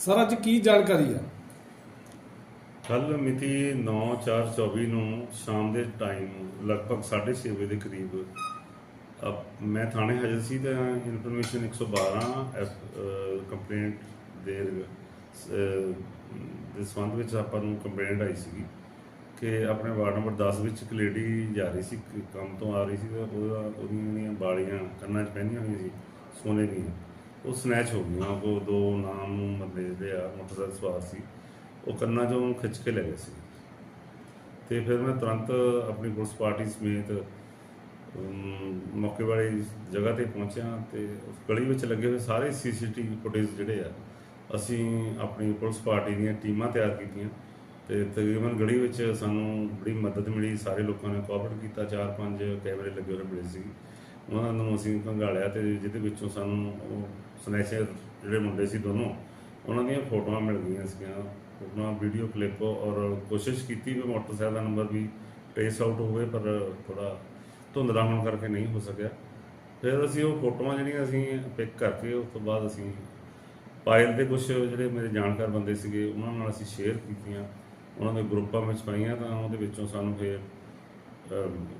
Sir ਅੱਜ ਕੀ ਜਾਣਕਾਰੀ ਆ ਕੱਲ ਮਿਤੀ 9/4/24 ਨੂੰ ਸ਼ਾਮ ਦੇ ਟਾਈਮ ਲਗਭਗ 6:30 ਵਜੇ ਦੇ ਕਰੀਬ ਅਪ- ਮੈਂ ਥਾਣੇ ਹਾਜ਼ਰ ਸੀ ਤਾਂ ਇਨਫੋਰਮੇਸ਼ਨ 112 ਕੰਪਲੇਂਟ ਦੇ ਅਹ, ਦੇ ਸੰਬੰਧ ਵਿੱਚ ਆਪਾਂ ਨੂੰ ਕੰਪਲੇਂਟ ਆਈ ਸੀਗੀ ਕਿ ਆਪਣੇ ਵਾਰਡ ਨੰਬਰ 10 ਵਿੱਚ ਇੱਕ ਲੇਡੀ ਜਾ ਰਹੀ ਸੀ ਕ- ਕੰਮ ਤੋਂ ਆ ਰਹੀ ਸੀ ਤੇ ਉਹਦਾ ਉਹਦੀਆਂ ਜਿਹੜੀਆਂ ਬਾਲੀਆਂ ਕੰਨਾਂ 'ਚ ਪਹਿਨੀਆਂ ਹੋਈਆਂ ਸੀ ਸੋਨੇ ਦੀਆਂ। ਉਹ ਸਨੈਚ ਹੋ ਗਈਆਂ। ਉਹ ਦੋ ਨਾਮ ਨੂੰ ਬੰਦੇ ਜਿਹੜੇ ਆ ਮੋਟਰਸਾਈਕਲ ਸਵਾਰ ਸੀ। ਉਹ ਕੰਨਾਂ 'ਚੋਂ ਖਿੱਚ ਕੇ ਲੈ ਗਏ ਸੀ। ਤੇ ਫਿਰ ਮੈਂ ਤੁਰੰਤ ਆਪਣੀ ਪੁਲਿਸ ਪਾਰਟੀ ਸਮੇਤ ਮੌਕੇ ਵਾਲੀ ਜਗ੍ਹਾ ਤੇ ਪਹੁੰਚਿਆ ਤੇ ਉਸ ਗਲੀ ਵਿੱਚ ਲੱਗੇ ਹੋਏ ਸਾਰੇ ਸੀਸੀਟੀਵੀ ਫੁਟੇਜ ਜਿਹੜੇ ਆ, ਅਸੀਂ ਆਪਣੀ ਪੁਲਿਸ ਪਾਰਟੀ ਦੀਆਂ ਟੀਮਾਂ ਤਿਆਰ ਕੀਤੀਆਂ ਤੇ ਤਕਰੀਬਨ ਗਲੀ ਵਿੱਚ ਸਾਨੂੰ ਬੜੀ ਮਦਦ ਮਿਲੀ। ਸਾਰੇ ਲੋਕਾਂ ਨੇ ਕੋਆਪਰੇਟ ਕੀਤਾ। ਚਾਰ ਪੰਜ ਕੈਮਰੇ ਲੱਗੇ ਹੋਏ ਮਿਲੇ ਸੀ। ਉਹਨਾਂ ਨੂੰ ਅਸੀਂ ਕੰਗਾਲਿਆ ਤੇ ਜਿਹਦੇ ਵਿੱਚੋਂ ਸਾਨੂੰ ਉਹ ਸਨੈਚਰ ਜਿਹੜੇ ਮੁੰਡੇ ਸੀ ਦੋਨੋਂ, ਉਹਨਾਂ ਦੀਆਂ ਫੋਟੋਆਂ ਮਿਲ ਗਈਆਂ ਸੀਗੀਆਂ। ਫੋਟੋਆਂ ਵੀਡੀਓ ਕਲਿੱਪ ਔਰ ਕੋਸ਼ਿਸ਼ ਕੀਤੀ ਵੀ ਮੋਟਰਸਾਈਕਲ ਦਾ ਨੰਬਰ ਵੀ ਟ੍ਰੇਸ ਆਊਟ ਹੋਵੇ, ਪਰ ਥੋੜਾ ਧੁੰਦਲਾ ਹੋਣ ਕਰਕੇ ਨਹੀਂ ਹੋ ਸਕਿਆ। ਫਿਰ ਅਸੀਂ ਉਹ ਫੋਟੋਆਂ ਜਿਹੜੀਆਂ ਅਸੀਂ ਪਿਕ ਕਰਕੇ ਉਸ ਤੋਂ ਬਾਅਦ ਅਸੀਂ ਪਾਇਲ ਦੇ ਕੁਝ ਜਿਹੜੇ ਮੇਰੇ ਜਾਣਕਾਰ ਬੰਦੇ ਸੀਗੇ, ਉਹਨਾਂ ਨਾਲ ਅਸੀਂ ਸ਼ੇਅਰ ਕੀਤੀਆਂ। ਉਹਨਾਂ ਦੇ ਗਰੁੱਪਾਂ ਵਿੱਚ ਪਾਈਆਂ ਤਾਂ ਉਹਦੇ ਵਿੱਚੋਂ ਸਾਨੂੰ ਫਿਰ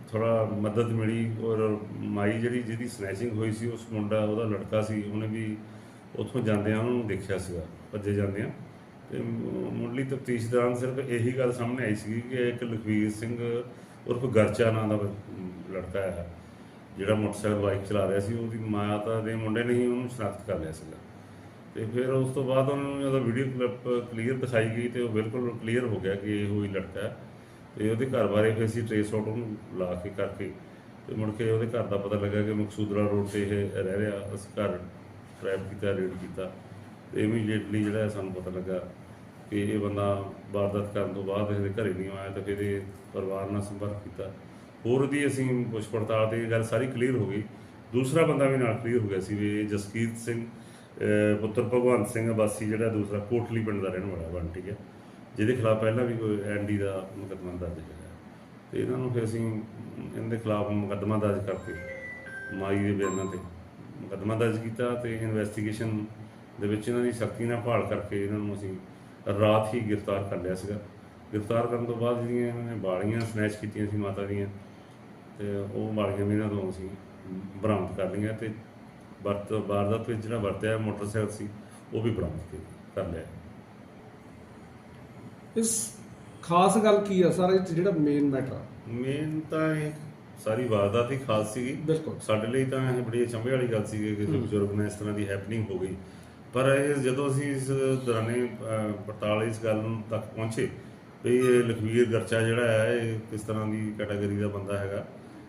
ਥੋੜਾ ਮਦਦ ਮਿਲੀ ਔਰ ਮਾਈ ਜਿਹੜੀ, ਜਿਹਦੀ ਸਨੈਚਿੰਗ ਹੋਈ ਸੀ, ਉਸ ਮੁੰਡਾ, ਉਹਦਾ ਲੜਕਾ ਸੀ, ਉਹਨੇ ਵੀ ਉੱਥੋਂ ਜਾਂਦਿਆਂ ਉਹਨੂੰ ਦੇਖਿਆ ਸੀਗਾ, ਭੱਜੇ ਜਾਂਦਿਆਂ। ਤੇ ਮ- ਮੁੱਢਲੀ ਤਫਤੀਸ਼ ਦੌਰਾਨ ਸਿਰਫ ਇਹੀ ਗੱਲ ਸਾਹਮਣੇ ਆਈ ਸੀ ਕਿ ਇੱਕ ਲਖਵੀਰ ਸਿੰਘ ਉਰਫ ਗਰਚਾ ਨਾਂ ਦਾ ਲੜਕਾ ਹੈ, ਜਿਹੜਾ ਮੋਟਰਸਾਈਕਲ ਬਾਈਕ ਚਲਾ ਰਿਹਾ ਸੀ, ਉਹਦੀ ਮਾਤਾ ਦੇ ਮੁੰਡੇ ਨੇ ਹੀ ਉਹਨੂੰ ਸ਼ਨਾਖਤ ਕਰ ਲਿਆ ਸੀਗਾ। ਤੇ ਫਿਰ ਉਸ ਤੋਂ ਬਾਅਦ ਉਹਨਾਂ ਨੂੰ ਜਦੋਂ ਵੀਡੀਓ ਕਲਿੱਪ ਕਲੀਅਰ ਦਿਖਾਈ ਗਈ ਤੇ ਉਹ ਬਿਲਕੁਲ ਕਲੀਅਰ ਹੋ ਗਿਆ ਕਿ ਇਹ ਉਹੀ ਲੜਕਾ ਹੈ। ਤੇ ਉਹਦੇ ਘਰ ਬਾਰੇ ਫਿਰ ਅਸੀਂ ਟ੍ਰੇਸ ਆਊਟ ਉਹਨੂੰ ਲਾ ਕੇ ਕਰਕੇ ਤੇ ਮੁੜ ਕੇ ਉਹਦੇ ਘਰ ਦਾ ਪਤਾ ਲੱਗਾ ਕਿ ਮਕਸੂਦਰਾ ਰੋਡ ਤੇ ਇਹ ਰਹਿ ਰਿਹਾ। ਅਸੀਂ ਘਰ ਟਰੈਪ ਕੀਤਾ ਰੇਡ ਕੀਤਾ। ਤੇ ਇਮੀਡੀਏਟਲੀ ਜਿਹੜਾ ਸਾਨੂੰ ਪਤਾ ਲੱਗਾ ਕਿ ਇਹ ਬੰਦਾ ਵਾਰਦਾਤ ਕਰਨ ਤੋਂ ਬਾਅਦ ਇਹਦੇ ਘਰੇ ਨਹੀਂ ਆਇਆ ਤਾਂ ਫਿਰ ਇਹ ਪਰਿਵਾਰ ਨਾਲ ਸੰਪਰਕ ਕੀਤਾ। ਹੋਰ ਦੀ ਅਸੀਂ ਪੁੱਛ ਪੜਤਾਲ ਤੇ ਇਹ ਗੱਲ ਸਾਰੀ ਕਲੀਅਰ ਹੋ ਗਈ। ਦੂਸਰਾ ਬੰਦਾ ਵੀ ਨਾਲ ਕਲੀਅਰ ਹੋ ਗਿਆ ਸੀ ਵੀ ਇਹ ਜਸਕੀਰਤ ਸਿੰਘ ਪੁੱਤਰ ਭਗਵੰਤ ਸਿੰਘ ਵਾਸੀ ਜਿਹੜਾ ਦੂਸਰਾ ਕੋਟਲੀ ਪਿੰਡ ਦਾ ਰਹਿਣ ਵਾਲਾ ਬਣ ਠੀਕ ਹੈ। ਜਿਹਦੇ ਖਿਲਾਫ ਪਹਿਲਾਂ ਵੀ ਕੋਈ ਐਨਡੀ ਦਾ ਮੁਕੱਦਮਾ ਦਰਜ ਹੈ ਤੇ ਇਹਨਾਂ ਨੂੰ ਫਿਰ ਅਸੀਂ ਇਹਨਾਂ ਦੇ ਖਿਲਾਫ ਮੁਕੱਦਮਾ ਦਰਜ ਕਰਕੇ ਮਾਈ ਦੇ ਬਿਆਨਾਂ ਤੇ ਮੁਕੱਦਮਾ ਦਰਜ ਕੀਤਾ ਤੇ ਇਨਵੈਸਟੀਗੇਸ਼ਨ ਦੇ ਵਿੱਚ ਇਹਨਾਂ ਦੀ ਸ਼ਕਤੀ ਨਾਲ ਭਾਲ ਕਰਕੇ ਇਹਨਾਂ ਨੂੰ ਅਸੀਂ ਰਾਤ ਹੀ ਗ੍ਰਿਫਤਾਰ ਕਰ ਲਿਆ ਸੀਗਾ। ਗ੍ਰਿਫਤਾਰ ਕਰਨ ਤੋਂ ਬਾਅਦ ਜਿਹੜੀਆਂ ਇਹਨਾਂ ਨੇ ਬਾਲੀਆਂ ਸਨੈਚ ਕੀਤੀਆਂ ਸੀ ਮਾਤਾ ਦੀਆਂ, ਤੇ ਉਹ ਬਾਲੀਆਂ ਵੀ ਇਹਨਾਂ ਤੋਂ ਅਸੀਂ ਬਰਾਮਦ ਕਰ ਲਈਆਂ ਤੇ ਵਰਤ ਵਾਰਦਾਤ ਵਿੱਚ ਜਿਹੜਾ ਵਰਤਿਆ ਮੋਟਰਸਾਈਕਲ ਸੀ, ਉਹ ਵੀ ਬਰਾਮਦ ਕਰ ਲਿਆ। ਇਸ ਖਾਸ ਗੱਲ ਕੀ ਆ? ਸਰ ਜਿਹੜਾ ਮੇਨ ਮੈਟਰ ਆ। ਮੇਨ ਤਾਂ ਇਹ ਸਾਰੀ ਵਾਰਦਾਤ ਹੀ ਖਾਸ ਸੀਗੀ। ਬਿਲਕੁਲ। ਸਾਡੇ ਲਈ ਤਾਂ ਇਹ ਬੜੀ ਅਚੰਭੇ ਵਾਲੀ ਗੱਲ ਸੀ ਕਿ ਕਿਸੇ ਬਜ਼ੁਰਗ ਨਾਲ ਇਸ ਤਰ੍ਹਾਂ ਦੀ ਹੈਪਨਿੰਗ ਹੋ ਗਈ। ਪਰ ਇਹ ਜਦੋਂ ਅਸੀਂ ਇਸ ਦੌਰਾਨੇ ਪੜਤਾਲ ਇਸ ਗੱਲ ਨੂੰ ਤੱਕ ਪਹੁੰਚੇ ਵੀ ਇਹ ਲਖਵੀਰ ਗਰਚਾ ਜਿਹੜਾ ਹੈ ਇਹ ਕਿਸ ਤਰ੍ਹਾਂ ਦੀ ਕੈਟਾਗਰੀ ਦਾ ਬੰਦਾ ਹੈਗਾ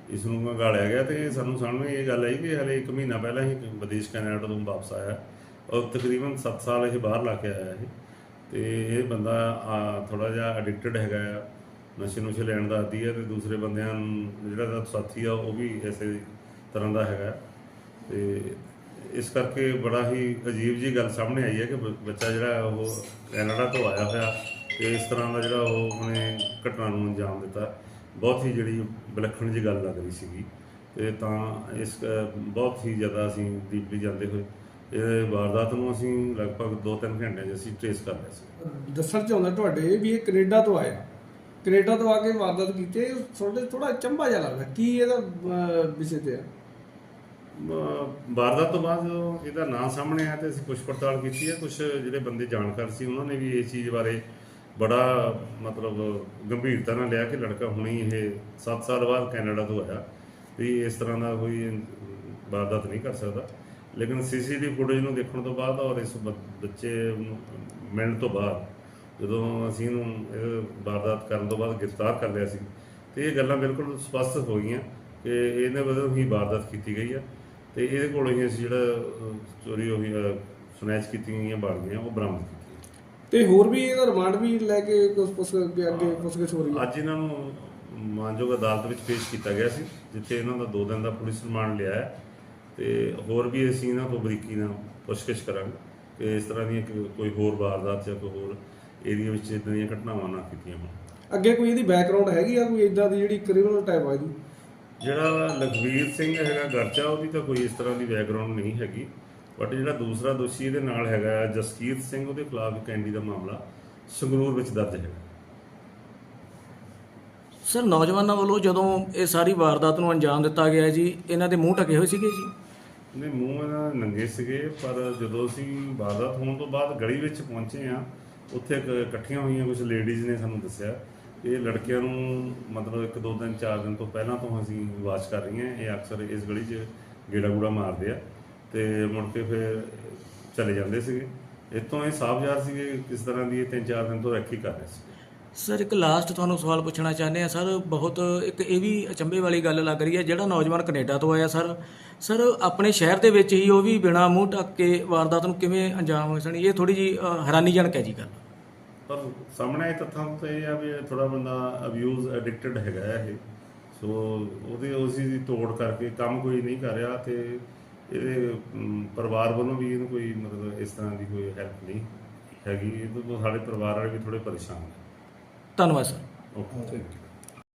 ਇਸ ਨੂੰ ਮੰਗਾਲਿਆ ਗਿਆ ਤੇ ਸਾਨੂੰ ਸਾਹਮਣੇ ਇਹ ਗੱਲ ਆਈ ਕਿ ਹਲੇ 1 ਮਹੀਨਾ ਪਹਿਲਾਂ ਹੀ ਵਿਦੇਸ਼ ਕੈਨੇਡਾ ਤੋਂ ਵਾਪਸ ਆਇਆ। ਔਰ ਤਕਰੀਬਨ 7 ਸਾਲ ਇਹ ਬਾਹਰ ਲਾ ਕੇ ਆਇਆ ਇਹ। ਤੇ ਇਹ ਬੰਦਾ ਥੋੜਾ ਜਿਹਾ ਐਡਿਕਟਡ ਹੈਗਾ ਆ ਨਸ਼ੇ ਨੁਸ਼ੇ ਲੈਣ ਦਾ ਆਦੀ ਹੈ ਤੇ ਦੂਸਰੇ ਬੰਦਿਆਂ ਨੂੰ ਜਿਹੜਾ ਦਾ ਸਾਥੀ ਆ ਉਹ ਵੀ ਇਸੇ ਤਰ੍ਹਾਂ ਦਾ ਹੈਗਾ। ਤੇ ਇਸ ਕਰਕੇ ਬੜਾ ਹੀ ਅਜੀਬ ਜੀ ਗੱਲ ਸਾਹਮਣੇ ਆਈ ਹੈ ਕਿ ਬ- ਬੱਚਾ ਜਿਹੜਾ ਉਹ ਕੈਨੇਡਾ ਤੋਂ ਆਇਆ ਹੋਇਆ ਤੇ ਇਸ ਤਰ੍ਹਾਂ ਦਾ ਜਿਹੜਾ ਉਹ ਉਹਨੇ ਘਟਨਾ ਨੂੰ ਅੰਜਾਮ ਦਿੱਤਾ। ਬਹੁਤ ਹੀ ਜਿਹੜੀ ਵਿਲੱਖਣ ਜੀ ਗੱਲ ਲੱਗ ਰਹੀ ਸੀਗੀ। ਤੇ ਤਾਂ ਇਸ ਅ, ਬਹੁਤ ਹੀ ਜ਼ਿਆਦਾ ਅਸੀਂ ਦੀਪਲੀ ਜਾਂਦੇ ਹੋਏ ਇਹ ਵਾਰਦਾਤ ਨੂੰ ਅਸੀਂ ਲਗਭਗ 2-3 ਘੰਟੇ 'ਚ ਅਸੀਂ ਟ੍ਰੇਸ ਕਰ ਲਿਆ ਸੀ। ਦੱਸਣ ਚਾਹੁੰਦਾ ਤੁਹਾਡੇ ਵੀ ਇਹ ਕੈਨੇਡਾ ਤੋਂ ਆਇਆ। ਕੈਨੇਡਾ ਤੋਂ ਆ ਕੇ ਵਾਰਦਾਤ ਕੀਤੀ ਤੁਹਾਡੇ ਥੋੜਾ ਚੰਬਾ ਜਿਹਾ ਲੱਗਦਾ। ਕੀ ਇਹਦਾ ਵਿਸ਼ੇ ਤੇ ਆ? ਵਾਰਦਾਤ ਤੋਂ ਬਾਅਦ ਇਹਦਾ ਨਾਂ ਸਾਹਮਣੇ ਆਇਆ ਤੇ ਅਸੀਂ ਪੁੱਛ ਪੜਤਾਲ ਕੀਤੀ ਹੈ ਕੁਝ ਜਿਹੜੇ ਬੰਦੇ ਜਾਣਕਾਰ ਸੀ ਉਹਨਾਂ ਨੇ ਵੀ ਇਸ ਚੀਜ਼ ਬਾਰੇ ਬੜਾ ਮਤਲਬ ਗੰਭੀਰਤਾ ਨਾਲ ਲਿਆ ਕਿ ਲੜਕਾ ਹੁਣੀ ਇਹ 7 ਸਾਲ ਬਾਅਦ ਕੈਨੇਡਾ ਤੋਂ ਆਇਆ। ਵੀ ਇਸ ਤਰ੍ਹਾਂ ਦਾ ਕੋਈ ਵਾਰਦਾਤ ਨਹੀਂ ਕਰ ਸਕਦਾ। ਲੇਕਿਨ ਸੀਸੀਟੀਵੀ ਫੁਟੇਜ ਨੂੰ ਦੇਖਣ ਤੋਂ ਬਾਅਦ ਔਰ ਇਸ ਬੱਚੇ ਮਿਲਣ ਤੋਂ ਬਾਅਦ ਜਦੋਂ ਅਸੀਂ ਇਹਨੂੰ ਇਹ ਵਾਰਦਾਤ ਕਰਨ ਤੋਂ ਬਾਅਦ ਗ੍ਰਿਫਤਾਰ ਕਰ ਲਿਆ ਸੀ ਤੇ ਇਹ ਗੱਲਾਂ ਬਿਲਕੁਲ ਸਪਸ਼ਟ ਹੋ ਗਈਆਂ ਕਿ ਇਹਨੇ ਵੱਲੋਂ ਹੀ ਵਾਰਦਾਤ ਕੀਤੀ ਗਈ ਆ ਤੇ ਇਹਦੇ ਕੋਲੋਂ ਹੀ ਅਸੀਂ ਜਿਹੜਾ ਚੋਰੀ ਹੋ ਗਈ ਸਨੈਚ ਕੀਤੀਆਂ ਗਈਆਂ ਬਾਲੀਆਂ ਉਹ ਬਰਾਮਦ ਕੀਤੀਆਂ ਤੇ ਹੋਰ ਵੀ ਇਹਦਾ ਰਿਮਾਂਡ ਵੀ ਲੈ ਕੇ ਕੁਝ ਪੁੱਛ ਕੇ ਅੱਗੇ ਪੁੱਛਗਿੱਛ ਹੋ ਰਹੀ ਹੈ? ਅੱਜ ਇਹਨਾਂ ਨੂੰ ਮਾਨਯੋਗ ਅਦਾਲਤ ਵਿੱਚ ਪੇਸ਼ ਕੀਤਾ ਗਿਆ ਸੀ ਜਿੱਥੇ ਇਹਨਾਂ ਦਾ 2 ਦਿਨ ਦਾ ਪੁਲਿਸ ਰਿਮਾਂਡ ਲਿਆ ਹੈ। ਤੇ ਹੋਰ ਵੀ ਅਸੀਂ ਇਹਨਾਂ ਤੋਂ ਬਰੀਕੀ ਨਾਲ ਪੁੱਛਗਿੱਛ ਕਰਾਂਗੇ ਕਿ ਇਸ ਤਰ੍ਹਾਂ ਦੀਆਂ ਕੋਈ- ਹੋਰ ਵਾਰਦਾਤ ਜਾਂ ਕੋਈ ਹੋਰ ਏਰੀਆ ਵਿੱਚ ਇਦਾਂ ਦੀਆਂ ਘਟਨਾਵਾਂ ਨਾ ਕੀਤੀਆਂ ਹੋਣ। ਅੱਗੇ ਕੋਈ ਇਹਦੀ ਬੈਕਗ੍ਰਾਉਂਡ ਹੈਗੀ ਆ ਕੋਈ ਇਦਾਂ ਦੀ ਜਿਹੜੀ ਕ੍ਰਿਮੀਨਲ ਟਾਈਪ ਆ ਇਹਦੀ? ਜਿਹੜਾ ਲਖਵੀਰ ਸਿੰਘ ਹੈਗਾ ਗਰਚਾ ਉਹਦੀ ਤਾਂ ਕੋਈ ਇਸ ਤਰ੍ਹਾਂ ਦੀ ਬੈਕਗ੍ਰਾਉਂਡ ਨਹੀਂ ਹੈਗੀ। ਬਟ ਜਿਹੜਾ ਦੂਸਰਾ ਦੋਸ਼ੀ ਇਹਦੇ ਨਾਲ ਹੈਗਾ ਹੈ, ਜਸਕੀਰਤ ਸਿੰਘ ਉਹਦੇ ਖਿਲਾਫ ਇੱਕ ਐਂਡੀ ਦਾ ਮਾਮਲਾ ਸੰਗਰੂਰ ਵਿੱਚ ਦਰਜ ਹੈਗਾ। ਸਰ, ਨੌਜਵਾਨਾਂ ਵੱਲੋਂ ਜਦੋਂ ਇਹ ਸਾਰੀ ਵਾਰਦਾਤ ਨੂੰ ਅੰਜਾਮ ਦਿੱਤਾ ਗਿਆ ਜੀ, ਇਹਨਾਂ ਦੇ ਮੂੰਹ ਢਕੇ ਹੋਏ ਸੀਗੇ ਜੀ? ਨਹੀਂ, ਮੂੰਹ ਇਹਨਾਂ ਦੇ ਨੰਗੇ ਸੀਗੇ, ਪਰ ਜਦੋਂ ਅਸੀਂ ਵਾਰਦਾਤ ਹੋਣ ਤੋਂ ਬਾਅਦ ਗਲੀ ਵਿੱਚ ਪਹੁੰਚੇ ਆ ਉੱਥੇ ਇੱਕ ਇਕੱਠੀਆਂ ਹੋਈਆਂ ਕੁਝ ਲੇਡੀਜ਼ ਨੇ ਸਾਨੂੰ ਦੱਸਿਆ। ਇਹ ਲੜਕਿਆਂ ਨੂੰ ਮਤਲਬ ਇੱਕ, ਦੋ ਦਿਨ, ਚਾਰ ਦਿਨ ਤੋਂ ਪਹਿਲਾਂ ਤੋਂ ਅਸੀਂ ਵਾਚ ਕਰ ਰਹੀਆਂ, ਇਹ ਅਕਸਰ ਇਸ ਗਲੀ 'ਚ ਗੇੜਾ ਗੂੜਾ ਮਾਰਦੇ ਆ, ਤੇ ਮੁੜ ਕੇ ਫਿਰ ਚਲੇ ਜਾਂਦੇ ਸੀਗੇ। ਇੱਥੋਂ ਇਹ ਸਾਫ਼ ਸਾਹਬਜ਼ਾਰ ਸੀਗੇ, ਕਿਸ ਤਰ੍ਹਾਂ ਦੀ ਇਹ ਤਿੰਨ ਚਾਰ ਦਿਨ ਤੋਂ ਰੱਖੀ ਕਰ ਰਹੇ ਸੀ। ਸਰ, ਇੱਕ ਲਾਸਟ ਤੁਹਾਨੂੰ ਸਵਾਲ ਪੁੱਛਣਾ ਚਾਹੁੰਦੇ ਆ ਸਰ, ਬਹੁਤ ਇੱਕ ਇਹ ਵੀ ਅਚੰਭੇ ਵਾਲੀ ਗੱਲ ਲੱਗ ਰਹੀ ਹੈ, ਜਿਹੜਾ ਨੌਜਵਾਨ ਕੈਨੇਡਾ ਤੋਂ ਆਇਆ ਸਰ। ਸਰ, ਆਪਣੇ ਸ਼ਹਿਰ ਦੇ ਵਿੱਚ ਹੀ ਉਹ ਵੀ ਬਿਨਾ ਮੂੰਹ ਢੱਕ ਕੇ ਵਾਰਦਾਤ ਨੂੰ ਕਿਵੇਂ ਅੰਜਾਮ ਹੋਏ ਸਨ? ਇਹ ਥੋੜੀ ਜੀ ਹੈਰਾਨੀਜਨਕ ਹੈ ਜੀ ਗੱਲ। ਪਰ ਸਾਹਮਣੇ ਆਏ ਤੱਥਾਂ ਤੋਂ ਇਹ ਆ ਵੀ ਥੋੜਾ ਬੰਦਾ ਅਬਿਊਜ਼ ਐਡਿਕਟਡ ਹੈਗਾ ਇਹ। ਸੋ ਉਹਦੇ, ਉਸੇ ਦੀ ਤੋੜ ਕਰਕੇ ਕੰਮ ਕੋਈ ਨਹੀਂ ਕਰ ਰਿਹਾ ਤੇ ਇਹਦੇ ਪਰਿਵਾਰ ਵੱਲੋਂ ਵੀ ਇਹਨੂੰ ਕੋਈ ਮਤਲਬ ਇਸ ਤਰ੍ਹਾਂ ਦੀ ਕੋਈ ਹੈਲਪ ਨਹੀਂ ਹੈਗੀ। ਇਹ ਤੋਂ ਸਾਡੇ ਪਰਿਵਾਰ ਵਾਲੇ ਵੀ ਥੋੜੇ ਪਰੇਸ਼ਾਨ ਨੇ। ਧੰਨਵਾਦ ਸਰ। Okay thank you